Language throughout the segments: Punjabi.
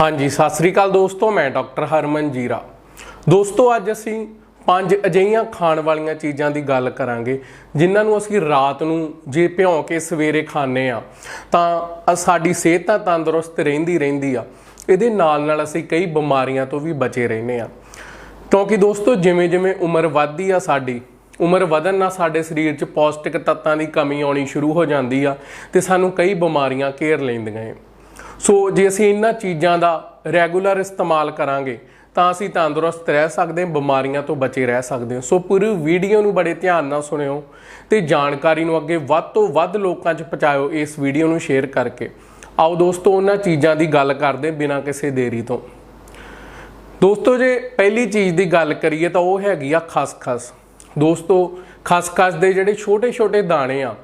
ਹਾਂਜੀ, ਸਤਿ ਸ੍ਰੀ ਅਕਾਲ ਦੋਸਤੋ, ਮੈਂ ਡਾਕਟਰ ਹਰਮਨ ਜੀਰਾ। ਦੋਸਤੋ, ਅੱਜ ਅਸੀਂ ਪੰਜ ਅਜਿਹੀਆਂ ਖਾਣ ਵਾਲੀਆਂ ਚੀਜ਼ਾਂ ਦੀ ਗੱਲ ਕਰਾਂਗੇ, ਜਿਨ੍ਹਾਂ ਨੂੰ ਅਸੀਂ ਰਾਤ ਨੂੰ ਜੇ ਭਿਉਂ ਕੇ ਸਵੇਰੇ ਖਾਂਦੇ ਆ ਤਾਂ ਸਾਡੀ ਸਿਹਤ ਤਾਂ ਤੰਦਰੁਸਤ ਰਹਿੰਦੀ ਰਹਿੰਦੀ ਆ। ਇਹਦੇ ਨਾਲ ਨਾਲ ਅਸੀਂ ਕਈ ਬਿਮਾਰੀਆਂ ਤੋਂ ਵੀ ਬਚੇ ਰਹਿੰਦੇ ਆ ਕਿਉਂਕਿ ਦੋਸਤੋ ਜਿਵੇਂ ਜਿਵੇਂ ਉਮਰ ਵੱਧਦੀ ਆ ਸਾਡੀ, ਉਮਰ ਵਧਣ ਨਾਲ ਸਾਡੇ ਸਰੀਰ 'ਚ ਪੌਸ਼ਟਿਕ ਤੱਤਾਂ ਦੀ ਕਮੀ ਆਉਣੀ ਸ਼ੁਰੂ ਹੋ ਜਾਂਦੀ ਆ ਤੇ ਸਾਨੂੰ ਕਈ ਬਿਮਾਰੀਆਂ ਘੇਰ ਲੈਂਦੀਆਂ ਏ। ਸੋ ਜੇ ਅਸੀਂ ਇਹਨਾਂ ਚੀਜ਼ਾਂ ਦਾ ਰੈਗੂਲਰ ਇਸਤੇਮਾਲ ਕਰਾਂਗੇ, ਤਾਂ ਅਸੀਂ ਤੰਦਰੁਸਤ ਰਹਿ ਸਕਦੇ ਹਾਂ, ਬਿਮਾਰੀਆਂ ਤੋਂ ਬਚੇ ਰਹਿ ਸਕਦੇ ਹਾਂ। ਸੋ ਪੂਰੀ ਵੀਡੀਓ ਨੂੰ ਬੜੇ ਧਿਆਨ ਨਾਲ ਸੁਣਿਓ ਤੇ ਜਾਣਕਾਰੀ ਨੂੰ ਅੱਗੇ ਵੱਧ ਤੋਂ ਵੱਧ ਲੋਕਾਂ 'ਚ ਪਹੁੰਚਾਇਓ ਇਸ ਵੀਡੀਓ ਨੂੰ ਸ਼ੇਅਰ ਕਰਕੇ। ਆਓ ਦੋਸਤੋ, ਉਹਨਾਂ ਚੀਜ਼ਾਂ ਦੀ ਗੱਲ ਕਰਦੇ ਬਿਨਾਂ ਕਿਸੇ ਦੇਰੀ ਤੋਂ। ਦੋਸਤੋ, ਜੇ ਪਹਿਲੀ ਚੀਜ਼ ਦੀ ਗੱਲ ਕਰੀਏ ਤਾਂ ਉਹ ਹੈਗੀ ਆ ਖਸਖਸ। ਦੋਸਤੋ, ਖਸਖਸ ਦੇ ਜਿਹੜੇ ਛੋਟੇ-ਛੋਟੇ ਦਾਣੇ ਆ,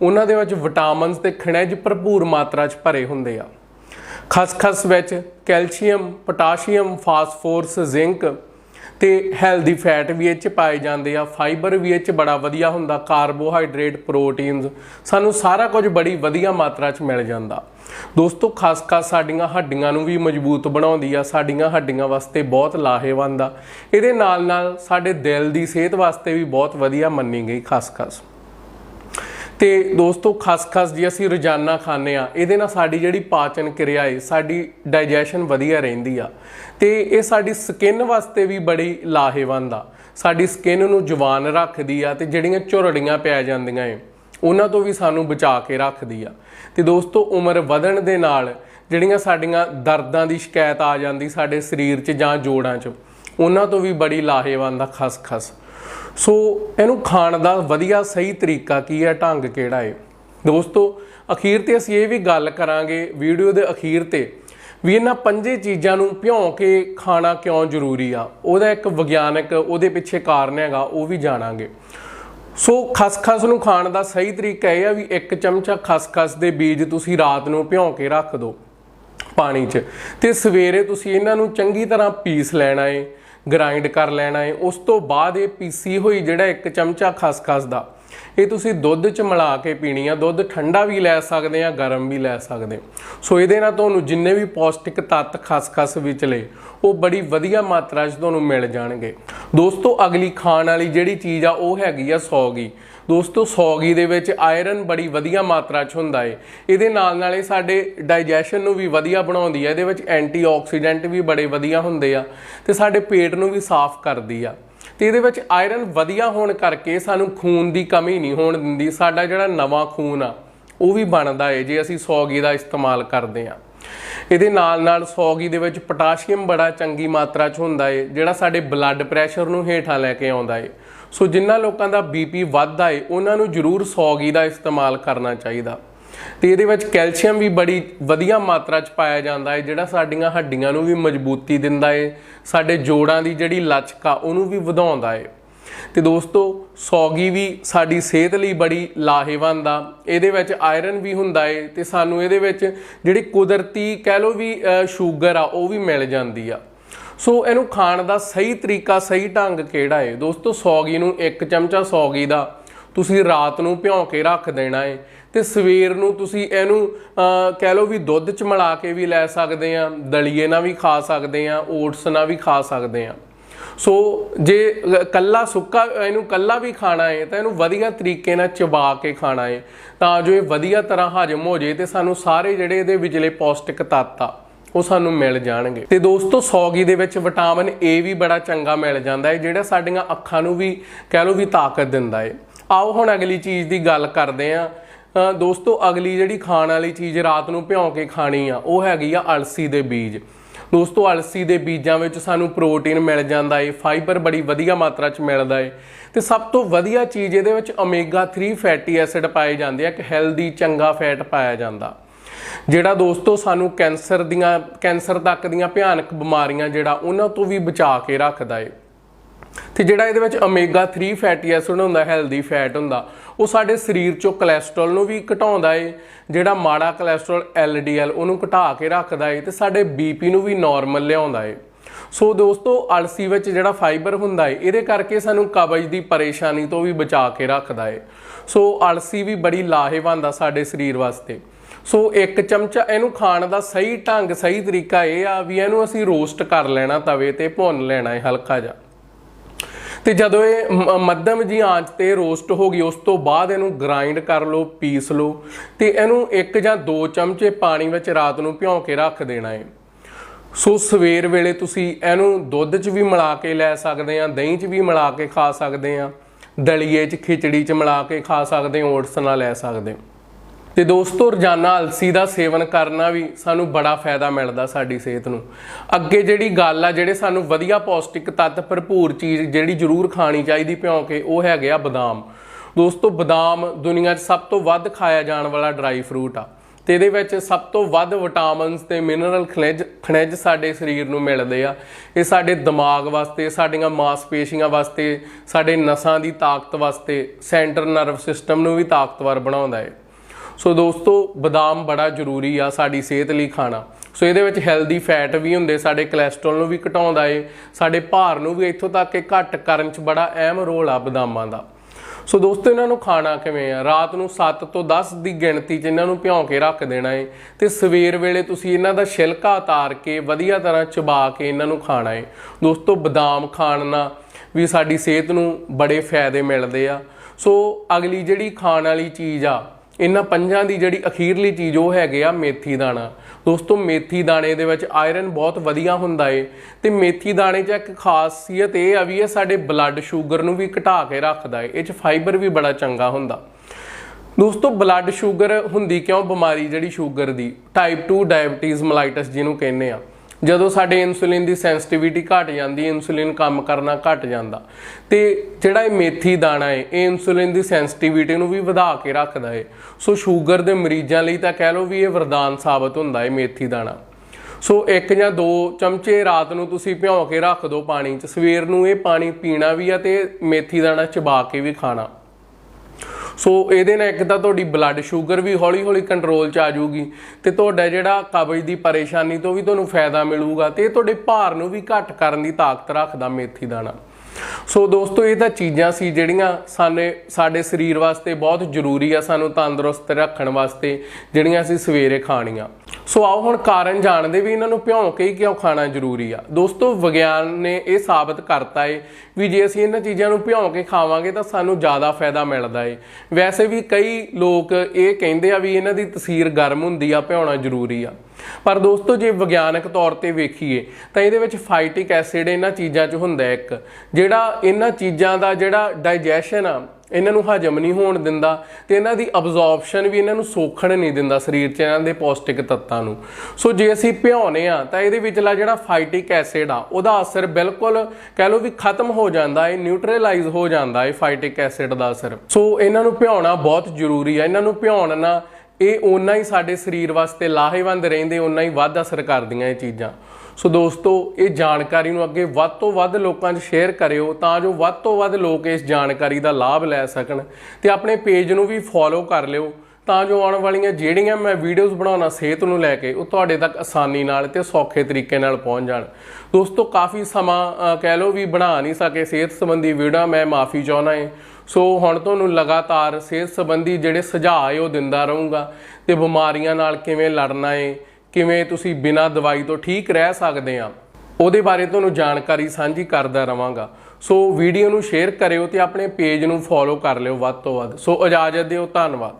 ਉਹਨਾਂ ਦੇ ਵਿੱਚ ਵਿਟਾਮਿਨਸ ਤੇ ਖਣਿਜ ਭਰਪੂਰ ਮਾਤਰਾ 'ਚ ਭਰੇ ਹੁੰਦੇ ਆ। ਖਸਖਸ ਵਿੱਚ ਕੈਲਸ਼ੀਅਮ, ਪੋਟਾਸ਼ੀਅਮ, ਫਾਸਫੋਰਸ, ਜ਼ਿੰਕ ਤੇ ਹੈਲਦੀ ਫੈਟ ਵੀ ਇਹ ਚ ਪਾਏ ਜਾਂਦੇ ਆ। ਫਾਈਬਰ ਵੀ ਇਹ ਚ ਬੜਾ ਵਧੀਆ ਹੁੰਦਾ, ਕਾਰਬੋਹਾਈਡਰੇਟ, ਪ੍ਰੋਟੀਨਸ। ਸਾਨੂੰ ਸਾਰਾ ਕੁਝ ਬੜੀ ਵਧੀਆ ਮਾਤਰਾ ਚ ਮਿਲ ਜਾਂਦਾ। ਦੋਸਤੋ, ਖਸਖਸ ਸਾਡੀਆਂ ਹੱਡੀਆਂ ਨੂੰ ਵੀ ਮਜ਼ਬੂਤ ਬਣਾਉਂਦੀ ਆ, ਸਾਡੀਆਂ ਹੱਡੀਆਂ ਵਾਸਤੇ ਬਹੁਤ ਲਾਹੇਵੰਦ ਆ। ਇਹਦੇ ਨਾਲ ਨਾਲ ਸਾਡੇ ਦਿਲ ਦੀ ਸਿਹਤ ਵਾਸਤੇ ਵੀ ਬਹੁਤ ਵਧੀਆ ਮੰਨੀ ਗਈ ਖਸਖਸ। ਤੇ ਦੋਸਤੋ, ਖਸਖਸ ਜੀ, ਅਸੀਂ ਰੋਜ਼ਾਨਾ ਖਾਂਦੇ ਆ ਇਹਦੇ ਨਾਲ ਸਾਡੀ ਜਿਹੜੀ ਪਾਚਨ ਕਿਰਿਆ ਏ, ਸਾਡੀ ਡਾਈਜੈਸ਼ਨ ਵਧੀਆ ਰਹਿੰਦੀ ਆ। ਤੇ ਇਹ ਸਾਡੀ ਸਕਿਨ ਵਾਸਤੇ ਵੀ ਬੜੀ ਲਾਹੇਵੰਦ ਆ। ਸਾਡੀ ਸਕਿਨ ਨੂੰ ਜਵਾਨ ਰੱਖਦੀ ਆ ਤੇ ਜਿਹੜੀਆਂ ਝੁਰੜੀਆਂ ਪੈ ਜਾਂਦੀਆਂ ਏ, ਉਹਨਾਂ ਤੋਂ ਵੀ ਸਾਨੂੰ ਬਚਾ ਕੇ ਰੱਖਦੀ ਆ। ਤੇ ਦੋਸਤੋ, ਉਮਰ ਵਧਣ ਦੇ ਨਾਲ ਜਿਹੜੀਆਂ ਸਾਡੀਆਂ ਦਰਦਾਂ ਦੀ ਸ਼ਿਕਾਇਤ ਆ ਜਾਂਦੀ ਸਾਡੇ ਸਰੀਰ 'ਚ ਜਾਂ ਜੋੜਾਂ 'ਚ, ਉਹਨਾਂ ਤੋਂ ਵੀ ਬੜੀ ਲਾਹੇਵੰਦ ਆ ਖਸਖਸ। ਸੋ ਇਹਨੂੰ ਖਾਣ ਦਾ ਵਧੀਆ ਸਹੀ ਤਰੀਕਾ ਕੀ ਹੈ, ਢੰਗ ਕਿਹੜਾ ਹੈ? ਦੋਸਤੋ, ਅਖੀਰ ਤੇ ਅਸੀਂ ਇਹ ਵੀ ਗੱਲ ਕਰਾਂਗੇ ਵੀਡੀਓ ਦੇ ਅਖੀਰ ਤੇ ਵੀ ਇਹਨਾਂ ਪੰਜੇ ਚੀਜ਼ਾਂ ਨੂੰ ਭਿਉਂ ਕੇ ਖਾਣਾ ਕਿਉਂ ਜ਼ਰੂਰੀ ਆ? ਉਹਦਾ ਇੱਕ ਵਿਗਿਆਨਕ ਉਹਦੇ ਪਿੱਛੇ ਕਾਰਨ ਹੈਗਾ, ਉਹ ਵੀ ਜਾਣਾਂਗੇ। ਸੋ ਖਸਖਸ ਨੂੰ ਖਾਣ ਦਾ ਸਹੀ ਤਰੀਕਾ ਇਹ ਆ ਵੀ ਇੱਕ ਚਮਚਾ ਖਸਖਸ ਦੇ ਬੀਜ ਤੁਸੀਂ ਰਾਤ ਨੂੰ ਭਿਉਂ ਕੇ ਰੱਖ ਦਿਓ ਪਾਣੀ 'ਚ ਤੇ ਸਵੇਰੇ ਤੁਸੀਂ ਇਹਨਾਂ ਨੂੰ ਚੰਗੀ ਤਰ੍ਹਾਂ ਪੀਸ ਲੈਣਾ ਏ। ਗ੍ਰਾਈਂਡ ਕਰ ਲੈਣਾ ਏ। ਉਸ ਤੋਂ ਬਾਅਦ ਇਹ ਪੀਸੀ ਹੋਈ ਜਿਹੜਾ ਇੱਕ ਚਮਚਾ ਖਸਖਸ ਦਾ। ਇਹ ਤੁਸੀਂ ਦੁੱਧ 'ਚ ਮਿਲਾ ਕੇ ਪੀਣੀ ਆ। ਦੁੱਧ ਠੰਡਾ ਵੀ ਲੈ ਸਕਦੇ ਆ, ਗਰਮ ਵੀ ਲੈ ਸਕਦੇ। ਸੋ ਇਹਦੇ ਨਾਲ ਤੁਹਾਨੂੰ ਜਿੰਨੇ ਵੀ ਪੌਸ਼ਟਿਕ ਤੱਤ ਖਸਖਸ ਵਿਚਲੇ ਉਹ ਬੜੀ ਵਧੀਆ ਮਾਤਰਾ 'ਚ ਤੁਹਾਨੂੰ ਮਿਲ ਜਾਣਗੇ। ਦੋਸਤੋ, ਅਗਲੀ ਖਾਣ ਵਾਲੀ ਜਿਹੜੀ ਚੀਜ਼ ਆ, ਉਹ ਹੈਗੀ ਆ ਸੌਗੀ। ਦੋਸਤੋ, ਸੌਗੀ ਦੇ ਵਿੱਚ ਆਇਰਨ ਬੜੀ ਵਧੀਆ ਮਾਤਰਾ 'ਚ ਹੁੰਦਾ ਏ। ਇਹਦੇ ਨਾਲ ਨਾਲ ਇਹ ਸਾਡੇ ਡਾਈਜੈਸ਼ਨ ਨੂੰ ਵੀ ਵਧੀਆ ਬਣਾਉਂਦੀ ਹੈ ਇਹਦੇ ਵਿੱਚ ਐਂਟੀਆਕਸੀਡੈਂਟ ਵੀ ਬੜੇ ਵਧੀਆ ਹੁੰਦੇ ਆ ਤੇ ਸਾਡੇ ਪੇਟ ਨੂੰ ਵੀ ਸਾਫ਼ ਕਰਦੀ ਆ। ਤੇ ਇਹਦੇ ਵਿੱਚ ਆਇਰਨ ਵਧੀਆ ਹੋਣ ਕਰਕੇ ਸਾਨੂੰ ਖੂਨ ਦੀ ਕਮੀ ਨਹੀਂ ਹੋਣ ਦਿੰਦੀ, ਸਾਡਾ ਜਿਹੜਾ ਨਵਾਂ ਖੂਨ ਆ, ਉਹ ਵੀ ਬਣਦਾ ਏ, ਜੇ ਅਸੀਂ ਸੌਗੀ ਦਾ ਇਸਤੇਮਾਲ ਕਰਦੇ ਆ। ਇਹਦੇ ਨਾਲ ਨਾਲ ਸੌਗੀ ਦੇ ਵਿੱਚ ਪੋਟਾਸ਼ੀਅਮ ਬੜਾ ਚੰਗੀ ਮਾਤਰਾ 'ਚ ਹੁੰਦਾ ਏ, ਜਿਹੜਾ ਸਾਡੇ ਬਲੱਡ ਪ੍ਰੈਸ਼ਰ ਨੂੰ ਹੇਠਾਂ ਲੈ ਕੇ ਆਉਂਦਾ ਏ। ਸੋ ਜਿਨ੍ਹਾਂ ਲੋਕਾਂ ਦਾ ਬੀਪੀ ਵੱਧਦਾ ਏ, ਉਹਨਾਂ ਨੂੰ ਜ਼ਰੂਰ ਸੌਗੀ ਦਾ ਇਸਤੇਮਾਲ ਕਰਨਾ ਚਾਹੀਦਾ। ਤੇ ਇਹਦੇ ਵਿੱਚ ਕੈਲਸ਼ੀਅਮ ਵੀ ਬੜੀ ਵਧੀਆ ਮਾਤਰਾ 'ਚ ਪਾਇਆ ਜਾਂਦਾ ਏ, ਜਿਹੜਾ ਸਾਡੀਆਂ ਹੱਡੀਆਂ ਨੂੰ ਵੀ ਮਜ਼ਬੂਤੀ ਦਿੰਦਾ ਏ, ਸਾਡੇ ਜੋੜਾਂ ਦੀ ਜਿਹੜੀ ਲਚਕਾ ਉਹਨੂੰ ਵੀ ਵਧਾਉਂਦਾ ਏ। ਤੇ ਦੋਸਤੋ, ਸੌਗੀ ਵੀ ਸਾਡੀ ਸਿਹਤ ਲਈ ਬੜੀ ਲਾਹੇਵੰਦ ਆ। ਇਹਦੇ ਵਿੱਚ ਆਇਰਨ ਵੀ ਹੁੰਦਾ ਏ ਤੇ ਸਾਨੂੰ ਇਹਦੇ ਵਿੱਚ ਜਿਹੜੀ ਕੁਦਰਤੀ ਕਹਿ ਲੋ ਵੀ ਸ਼ੂਗਰ ਆ, ਉਹ ਵੀ ਮਿਲ ਜਾਂਦੀ ਆ। ਸੋ ਇਹਨੂੰ ਖਾਣ ਦਾ ਸਹੀ ਤਰੀਕਾ, ਸਹੀ ਢੰਗ ਕਿਹੜਾ ਏ? ਦੋਸਤੋ, ਸੌਗੀ ਨੂੰ ਇੱਕ ਚਮਚਾ ਸੌਗੀ ਦਾ ਤੁਸੀਂ ਰਾਤ ਨੂੰ ਭਿਉਂ ਕੇ ਰੱਖ ਦੇਣਾ ਏ ਤੇ ਸਵੇਰ ਨੂੰ ਤੁਸੀਂ ਇਹਨੂੰ ਕਹਿ ਲਓ ਵੀ ਦੁੱਧ ਚ ਮਿਲਾ ਕੇ ਵੀ ਲੈ ਸਕਦੇ ਆ, ਦਲੀਏ ਨਾਲ ਵੀ ਖਾ ਸਕਦੇ ਆ, ਓਟਸ ਨਾਲ ਵੀ ਖਾ ਸਕਦੇ ਆ। ਸੋ ਜੇ ਅ, ਕੱਲਾ ਸੁੱਕਾ ਇਹਨੂੰ ਕੱਲਾ ਵੀ ਖਾਣਾ ਹੈ ਤਾਂ ਇਹਨੂੰ ਵਧੀਆ ਤਰੀਕੇ ਨਾਲ ਚਬਾ ਕੇ ਖਾਣਾ ਹੈ ਤਾਂ ਜੋ ਇਹ ਵਧੀਆ ਤਰ੍ਹਾਂ ਹਜਮ ਹੋ ਜੇ ਤੇ ਸਾਨੂੰ ਸਾਰੇ ਜਿਹੜੇ ਇਹਦੇ ਵਿਚਲੇ ਪੌਸ਼ਟਿਕ ਤੱਤ ਆ ਉਹ ਸਾਨੂੰ ਮਿਲ ਜਾਣਗੇ। ਤੇ ਦੋਸਤੋ ਸੌਗੀ ਦੇ ਵਿੱਚ ਵਿਟਾਮਿਨ ਏ ਵੀ ਬੜਾ ਚੰਗਾ ਮਿਲ ਜਾਂਦਾ ਹੈ ਜਿਹੜਾ ਸਾਡੀਆਂ ਅੱਖਾਂ ਨੂੰ ਵੀ ਕਹਿ ਲਓ ਵੀ ਤਾਕਤ ਦਿੰਦਾ ਹੈ ਆਓ ਹੁਣ ਅਗਲੀ ਚੀਜ਼ ਦੀ ਗੱਲ ਕਰਦੇ ਆਂ। ਦੋਸਤੋ ਅਗਲੀ ਜਿਹੜੀ ਖਾਣ ਵਾਲੀ ਚੀਜ਼ ਰਾਤ ਨੂੰ ਭਿਉਂ ਕੇ ਖਾਣੀ ਆ ਉਹ ਹੈਗੀ ਆ ਅਲਸੀ ਦੇ ਬੀਜ। ਦੋਸਤੋ, ਅਲਸੀ ਦੇ ਬੀਜਾਂ ਵਿੱਚ ਸਾਨੂੰ ਪ੍ਰੋਟੀਨ ਮਿਲ ਜਾਂਦਾ ਏ, ਫਾਈਬਰ ਬੜੀ ਵਧੀਆ ਮਾਤਰਾ 'ਚ ਮਿਲਦਾ ਏ। ਤੇ ਸਭ ਤੋਂ ਵਧੀਆ ਚੀਜ਼ ਇਹਦੇ ਵਿੱਚ ਓਮੇਗਾ 3 ਫੈਟੀ ਐਸਿਡ ਪਾਏ ਜਾਂਦੇ ਆ, ਇੱਕ ਹੈਲਦੀ ਚੰਗਾ ਫੈਟ ਪਾਇਆ ਜਾਂਦਾ। ਜਿਹੜਾ ਦੋਸਤੋ, ਸਾਨੂੰ ਕੈਂਸਰ ਦੀਆਂ, ਕੈਂਸਰ ਤੱਕ ਦੀਆਂ ਭਿਆਨਕ ਬਿਮਾਰੀਆਂ ਜਿਹੜਾ, ਉਹਨਾਂ ਤੋਂ ਵੀ ਬਚਾ ਕੇ ਰੱਖਦਾ ਏ। ਤੇ ਜਿਹੜਾ ਇਹਦੇ ਵਿੱਚ ਓਮੇਗਾ 3 ਫੈਟੀ ਐਸਿਡ ਹੁੰਦਾ ਹੈਲਦੀ ਫੈਟ ਹੁੰਦਾ, ਉਹ ਸਾਡੇ ਸਰੀਰ ਚੋਂ ਕੋਲੇਸਟ੍ਰੋਲ ਨੂੰ ਵੀ ਘਟਾਉਂਦਾ ਏ, ਜਿਹੜਾ ਮਾੜਾ ਕੋਲੇਸਟ੍ਰੋਲ LDL ਉਹਨੂੰ ਘਟਾ ਕੇ ਰੱਖਦਾ ਏ ਤੇ ਸਾਡੇ ਬੀਪੀ ਨੂੰ ਵੀ ਨਾਰਮਲ ਲਿਆਉਂਦਾ ਏ। ਸੋ ਦੋਸਤੋ, ਅਲਸੀ ਵਿੱਚ ਜਿਹੜਾ ਫਾਈਬਰ ਹੁੰਦਾ ਏ, ਇਹਦੇ ਕਰਕੇ ਸਾਨੂੰ ਕਬਜ਼ ਦੀ ਪਰੇਸ਼ਾਨੀ ਤੋਂ ਵੀ ਬਚਾ ਕੇ ਰੱਖਦਾ ਏ। ਸੋ ਅਲਸੀ ਵੀ ਬੜੀ ਲਾਹੇਵੰਦ ਆ ਸਾਡੇ ਸਰੀਰ ਵਾਸਤੇ। ਸੋ ਇੱਕ ਚਮਚਾ ਇਹਨੂੰ ਖਾਣ ਦਾ ਸਹੀ ਢੰਗ, ਸਹੀ ਤਰੀਕਾ ਇਹ ਆ ਵੀ ਇਹਨੂੰ ਅਸੀਂ ਰੋਸਟ ਕਰ ਲੈਣਾ ਤਵੇ ਤੇ ਭੁੰਨ ਲੈਣਾ ਹੈ ਹਲਕਾ ਜਿਹਾ। ਤੇ ਜਦੋਂ ਇਹ ਮ- ਮੱਧਮ ਜੀ ਆਂਚ ਤੇ ਰੋਸਟ ਹੋ ਗਈ, ਉਸ ਤੋਂ ਬਾਅਦ ਇਹਨੂੰ ਗ੍ਰਾਈਂਡ ਕਰ ਲਓ, ਪੀਸ ਲਓ ਤੇ ਇਹਨੂੰ ਇੱਕ ਜਾਂ ਦੋ ਚਮਚੇ ਪਾਣੀ ਵਿੱਚ ਰਾਤ ਨੂੰ ਭਿਉਂ ਕੇ ਰੱਖ ਦੇਣਾ ਹੈ ਸੋ ਸਵੇਰ ਵੇਲੇ ਤੁਸੀਂ ਇਹਨੂੰ ਦੁੱਧ 'ਚ ਵੀ ਮਿਲਾ ਕੇ ਲੈ ਸਕਦੇ ਆ, ਦਹੀਂ 'ਚ ਵੀ ਮਿਲਾ ਕੇ ਖਾ ਸਕਦੇ ਆ, ਦਲੀਏ 'ਚ, ਖਿਚੜੀ 'ਚ ਮਿਲਾ ਕੇ ਖਾ ਸਕਦੇ ਹੋ ਓਟਸ ਨਾਲ ਲੈ ਸਕਦੇ ਹੋ ਤੇ ਦੋਸਤੋ, ਰੋਜ਼ਾਨਾ ਅਲਸੀ ਦਾ ਸੇਵਨ ਕਰਨਾ ਵੀ ਸਾਨੂੰ ਬੜਾ ਫਾਇਦਾ ਮਿਲਦਾ ਸਾਡੀ ਸਿਹਤ ਨੂੰ। ਅੱਗੇ ਜਿਹੜੀ ਗੱਲ ਆ, ਜਿਹੜੇ ਸਾਨੂੰ ਵਧੀਆ ਪੌਸ਼ਟਿਕ ਤੱਤ, ਭਰਪੂਰ ਚੀਜ਼ ਜਿਹੜੀ ਜ਼ਰੂਰ ਖਾਣੀ ਚਾਹੀਦੀ ਭਿਉਂ ਕੇ, ਉਹ ਹੈਗੇ ਆ ਬਦਾਮ। ਦੋਸਤੋ, ਬਦਾਮ ਦੁਨੀਆ 'ਚ ਸਭ ਤੋਂ ਵੱਧ ਖਾਇਆ ਜਾਣ ਵਾਲਾ ਡਰਾਈ ਫਰੂਟ ਆ। ਤੇ ਇਹਦੇ ਵਿੱਚ ਸਭ ਤੋਂ ਵੱਧ ਵਿਟਾਮਿਨਸ ਤੇ ਮਿਨਰਲ ਖਣਿਜ ਖਣਿਜ ਸਾਡੇ ਸਰੀਰ ਨੂੰ ਮਿਲਦੇ ਆ। ਇਹ ਸਾਡੇ ਦਿਮਾਗ ਵਾਸਤੇ, ਸਾਡੀਆਂ ਮਾਸਪੇਸ਼ੀਆਂ ਵਾਸਤੇ, ਸਾਡੇ ਨਸਾਂ ਦੀ ਤਾਕਤ ਵਾਸਤੇ, ਸੈਂਟਰ ਨਰਵ ਸਿਸਟਮ ਨੂੰ ਵੀ ਤਾਕਤਵਰ ਬਣਾਉਂਦਾ ਹੈ ਸੋ ਦੋਸਤੋ, ਬਦਾਮ ਬੜਾ ਜ਼ਰੂਰੀ ਆ ਸਾਡੀ ਸਿਹਤ ਲਈ ਖਾਣਾ। ਸੋ ਇਹਦੇ ਵਿੱਚ ਹੈਲਦੀ ਫੈਟ ਵੀ ਹੁੰਦੇ, ਸਾਡੇ ਕੋਲੇਸਟ੍ਰੋਲ ਨੂੰ ਵੀ ਘਟਾਉਂਦਾ ਏ, ਸਾਡੇ ਭਾਰ ਨੂੰ ਵੀ ਇੱਥੋਂ ਤੱਕ ਕਿ ਘੱਟ ਕਰਨ 'ਚ ਬੜਾ ਅਹਿਮ ਰੋਲ ਆ ਬਦਾਮਾਂ ਦਾ। ਸੋ ਦੋਸਤੋ, ਇਹਨਾਂ ਨੂੰ ਖਾਣਾ ਕਿਵੇਂ ਆ? ਰਾਤ ਨੂੰ 7 ਤੋਂ 10 ਦੀ ਗਿਣਤੀ 'ਚ ਇਹਨਾਂ ਨੂੰ ਭਿਉਂ ਕੇ ਰੱਖ ਦੇਣਾ ਏ ਤੇ ਸਵੇਰ ਵੇਲੇ ਤੁਸੀਂ ਇਹਨਾਂ ਦਾ ਛਿਲਕਾ ਉਤਾਰ ਕੇ ਵਧੀਆ ਤਰ੍ਹਾਂ ਚਬਾ ਕੇ ਇਹਨਾਂ ਨੂੰ ਖਾਣਾ ਏ। ਦੋਸਤੋ, ਬਦਾਮ ਖਾਣ ਨਾਲ ਵੀ ਸਾਡੀ ਸਿਹਤ ਨੂੰ ਬੜੇ ਫਾਇਦੇ ਮਿਲਦੇ ਆ। ਸੋ ਅਗਲੀ ਜਿਹੜੀ ਖਾਣ ਵਾਲੀ ਚੀਜ਼ ਆ ਇਹਨਾਂ ਪੰਜਾਂ ਦੀ ਜਿਹੜੀ ਅਖੀਰਲੀ ਚੀਜ਼ ਉਹ ਹੈਗੇ ਆ ਮੇਥੀ ਦਾਣਾ। ਦੋਸਤੋ, ਮੇਥੀ ਦਾਣੇ ਦੇ ਵਿੱਚ ਆਇਰਨ ਬਹੁਤ ਵਧੀਆ ਹੁੰਦਾ ਏ ਤੇ ਮੇਥੀ ਦਾਣੇ 'ਚ ਇੱਕ ਖਾਸੀਅਤ ਇਹ ਆ ਵੀ ਇਹ ਸਾਡੇ ਬਲੱਡ ਸ਼ੂਗਰ ਨੂੰ ਵੀ ਘਟਾ ਕੇ ਰੱਖਦਾ ਏ। ਇਹ 'ਚ ਫਾਈਬਰ ਵੀ ਬੜਾ ਚੰਗਾ ਹੁੰਦਾ। ਦੋਸਤੋ ਬਲੱਡ ਸ਼ੂਗਰ ਹੁੰਦੀ ਕਿਉਂ ਬਿਮਾਰੀ ਜਿਹੜੀ ਸ਼ੂਗਰ ਦੀ? ਟਾਈਪ 2 ਡਾਇਬੀਟੀਜ਼ ਮਲਾਈਟਸ ਜਿਹਨੂੰ ਕਹਿੰਦੇ ਆ। ਜਦੋਂ ਸਾਡੇ ਇਨਸੂਲਿਨ ਦੀ ਸੈਂਸਿਟੀਵਿਟੀ ਘਟ ਜਾਂਦੀ ਇਨਸੂਲਿਨ ਕੰਮ ਕਰਨਾ ਘਟ ਜਾਂਦਾ। ਤੇ ਜਿਹੜਾ ਇਹ ਮੇਥੀ ਦਾਣਾ ਹੈ ਇਹ ਇਨਸੂਲਿਨ ਦੀ ਸੈਂਸਿਟੀਵਿਟੀ ਨੂੰ ਵੀ ਵਧਾ ਕੇ ਰੱਖਦਾ ਹੈ ਸੋ ਸ਼ੂਗਰ ਦੇ ਮਰੀਜ਼ਾਂ ਲਈ ਤਾਂ ਕਹਿ ਲਓ ਵੀ ਇਹ ਵਰਦਾਨ ਸਾਬਤ ਹੁੰਦਾ ਹੈ ਮੇਥੀ ਦਾਣਾ। ਸੋ ਇੱਕ ਜਾਂ ਦੋ ਚਮਚੇ ਰਾਤ ਨੂੰ ਤੁਸੀਂ ਭਿਉਂ ਕੇ ਰੱਖ ਦਿਓ ਪਾਣੀ 'ਚ। ਸਵੇਰ ਨੂੰ ਇਹ ਪਾਣੀ ਪੀਣਾ ਵੀ ਆ ਤੇ ਮੇਥੀ ਦਾਣਾ ਚਬਾ ਕੇ ਵੀ ਖਾਣਾ। ਸੋ ਇਹਦੇ ਨਾਲ ਇੱਕ ਤਾਂ ਤੁਹਾਡੀ ਬਲੱਡ ਸ਼ੂਗਰ ਵੀ ਹੌਲੀ-ਹੌਲੀ ਕੰਟਰੋਲ 'ਚ ਆ ਜਾਊਗੀ ਤੇ ਤੁਹਾਡਾ ਜਿਹੜਾ ਕਬਜ਼ ਦੀ ਪਰੇਸ਼ਾਨੀ ਤੋਂ ਵੀ ਤੁਹਾਨੂੰ ਫਾਇਦਾ ਮਿਲੂਗਾ ਤੇ ਇਹ ਤੁਹਾਡੇ ਭਾਰ ਨੂੰ ਵੀ ਘੱਟ ਕਰਨ ਦੀ ਤਾਕਤ ਰੱਖਦਾ ਮੇਥੀ ਦਾਣਾ। ਸੋ ਦੋਸਤੋ, ਇਹ ਤਾਂ ਚੀਜ਼ਾਂ ਸੀ ਜਿਹੜੀਆਂ ਸਾਨੇ, ਸਾਡੇ ਸਰੀਰ ਵਾਸਤੇ ਬਹੁਤ ਜ਼ਰੂਰੀ ਆ, ਸਾਨੂੰ ਤੰਦਰੁਸਤ ਰੱਖਣ ਵਾਸਤੇ ਜਿਹੜੀਆਂ ਅਸੀਂ ਸਵੇਰੇ ਖਾਣੀਆਂ। ਸੋ ਆਓ ਹੁਣ ਕਾਰਨ ਜਾਣਦੇ ਵੀ ਇਹਨਾਂ ਨੂੰ ਭਿਉਂ ਕੇ ਹੀ ਕਿਉਂ ਖਾਣਾ ਜ਼ਰੂਰੀ ਆ। ਦੋਸਤੋ, ਵਿਗਿਆਨ ਨੇ ਇਹ ਸਾਬਤ ਕਰਤਾ ਏ ਵੀ ਜੇ ਅਸੀਂ ਇਹਨਾਂ ਚੀਜ਼ਾਂ ਨੂੰ ਭਿਉਂ ਕੇ ਖਾਵਾਂਗੇ ਤਾਂ ਸਾਨੂੰ ਜ਼ਿਆਦਾ ਫਾਇਦਾ ਮਿਲਦਾ ਏ। ਵੈਸੇ ਵੀ ਕਈ ਲੋਕ ਇਹ ਕਹਿੰਦੇ ਆ ਵੀ ਇਹਨਾਂ ਦੀ ਤਸੀਰ ਗਰਮ ਹੁੰਦੀ ਆ, ਭਿਉਣਾ ਜ਼ਰੂਰੀ ਆ। ਪਰ ਦੋਸਤੋ, ਜੇ ਵਿਗਿਆਨਕ ਤੌਰ ਤੇ ਵੇਖੀਏ, ਤਾਂ ਇਹਦੇ ਵਿੱਚ ਫਾਈਟਿਕ ਐਸਿਡ ਇਹਨਾਂ ਚੀਜ਼ਾਂ 'ਚ ਹੁੰਦਾ ਇੱਕ, ਜਿਹੜਾ ਇਹਨਾਂ ਚੀਜ਼ਾਂ ਦਾ ਜਿਹੜਾ ਡਾਈਜੈਸ਼ਨ ਆ, ਇਹਨਾਂ ਨੂੰ ਹਜਮ ਨਹੀਂ ਹੋਣ ਦਿੰਦਾ ਤੇ ਇਹਨਾਂ ਦੀ ਅਬਜ਼ੌਰਪਸ਼ਨ ਵੀ ਇਹਨਾਂ ਨੂੰ ਸੋਖਣ ਨਹੀਂ ਦਿੰਦਾ ਸਰੀਰ 'ਚ ਇਹਨਾਂ ਦੇ ਪੌਸ਼ਟਿਕ ਤੱਤਾਂ ਨੂੰ। ਸੋ ਜੇ ਅਸੀਂ ਭਿਉਨੇ ਆ ਤਾਂ ਇਹਦੇ ਵਿਚਲਾ ਜਿਹੜਾ ਫਾਈਟਿਕ ਐਸਿਡ ਆ, ਉਹਦਾ ਅਸਰ ਬਿਲਕੁਲ ਕਹਿ ਲਓ ਵੀ ਖਤਮ ਹੋ ਜਾਂਦਾ ਹੈ ਨਿਊਟਰਲਾਈਜ਼ ਹੋ ਜਾਂਦਾ ਹੈ ਫਾਈਟਿਕ ਐਸਿਡ ਦਾ ਅਸਰ। ਸੋ ਇਹਨਾਂ ਨੂੰ ਭਿਉਣਾ ਬਹੁਤ ਜ਼ਰੂਰੀ ਆ, ਇਹਨਾਂ ਨੂੰ ਭਿਉਣ ਨਾਲ ਇਹ ਓਨਾ ਹੀ ਸਾਡੇ ਸਰੀਰ ਵਾਸਤੇ ਲਾਹੇਵੰਦ ਰਹਿੰਦੇ, ਓਨਾ ਹੀ ਵੱਧ ਅਸਰ ਕਰਦੀਆਂ ਇਹ ਚੀਜ਼ਾਂ। ਸੋ ਦੋਸਤੋ, ਇਹ ਜਾਣਕਾਰੀ ਨੂੰ ਅੱਗੇ ਵੱਧ ਤੋਂ ਵੱਧ ਲੋਕਾਂ 'ਚ ਸ਼ੇਅਰ ਕਰਿਓ ਤਾਂ ਜੋ ਵੱਧ ਤੋਂ ਵੱਧ ਲੋਕ ਇਸ ਜਾਣਕਾਰੀ ਦਾ ਲਾਭ ਲੈ ਸਕਣ ਤੇ ਆਪਣੇ ਪੇਜ ਨੂੰ ਵੀ ਫੋਲੋ ਕਰ ਲਿਓ ਤਾਂ ਜੋ ਆਉਣ ਵਾਲੀਆਂ ਜਿਹੜੀਆਂ ਮੈਂ ਵੀਡੀਓਜ਼ ਬਣਾਉਣਾ ਸਿਹਤ ਨੂੰ ਲੈ ਕੇ ਉਹ ਤੁਹਾਡੇ ਤੱਕ ਆਸਾਨੀ ਨਾਲ ਤੇ ਸੌਖੇ ਤਰੀਕੇ ਨਾਲ ਪਹੁੰਚ ਜਾਣ। ਦੋਸਤੋ, ਕਾਫੀ ਸਮਾਂ ਕਹਿ ਲਓ ਵੀ ਬਣਾ ਨਹੀਂ ਸਕੇ ਸਿਹਤ ਸੰਬੰਧੀ ਵੀਡੀਓ, ਮੈਂ ਮਾਫੀ ਚਾਹੁੰਦਾ ਹਾਂ। ਸੋ ਹੁਣ ਤੁਹਾਨੂੰ ਲਗਾਤਾਰ ਸਿਹਤ ਸੰਬੰਧੀ ਜਿਹੜੇ ਸੁਝਾਅ ਹੈ ਉਹ ਦਿੰਦਾ ਰਹੂੰਗਾ ਤੇ ਬਿਮਾਰੀਆਂ ਨਾਲ ਕਿਵੇਂ ਲੜਨਾ ਏ, ਕਿਵੇਂ ਤੁਸੀਂ ਬਿਨਾਂ ਦਵਾਈ ਤੋਂ ਠੀਕ ਰਹਿ ਸਕਦੇ ਆ, ਉਹਦੇ ਬਾਰੇ ਤੁਹਾਨੂੰ ਜਾਣਕਾਰੀ ਸਾਂਝੀ ਕਰਦਾ ਰਵਾਂਗਾ। ਸੋ ਵੀਡੀਓ ਨੂੰ ਸ਼ੇਅਰ ਕਰਿਓ ਤੇ ਆਪਣੇ ਪੇਜ ਨੂੰ ਫੋਲੋ ਕਰ ਲਿਓ ਵੱਧ ਤੋਂ ਵੱਧ। ਸੋ ਇਜਾਜ਼ਤ ਦਿਓ, ਧੰਨਵਾਦ।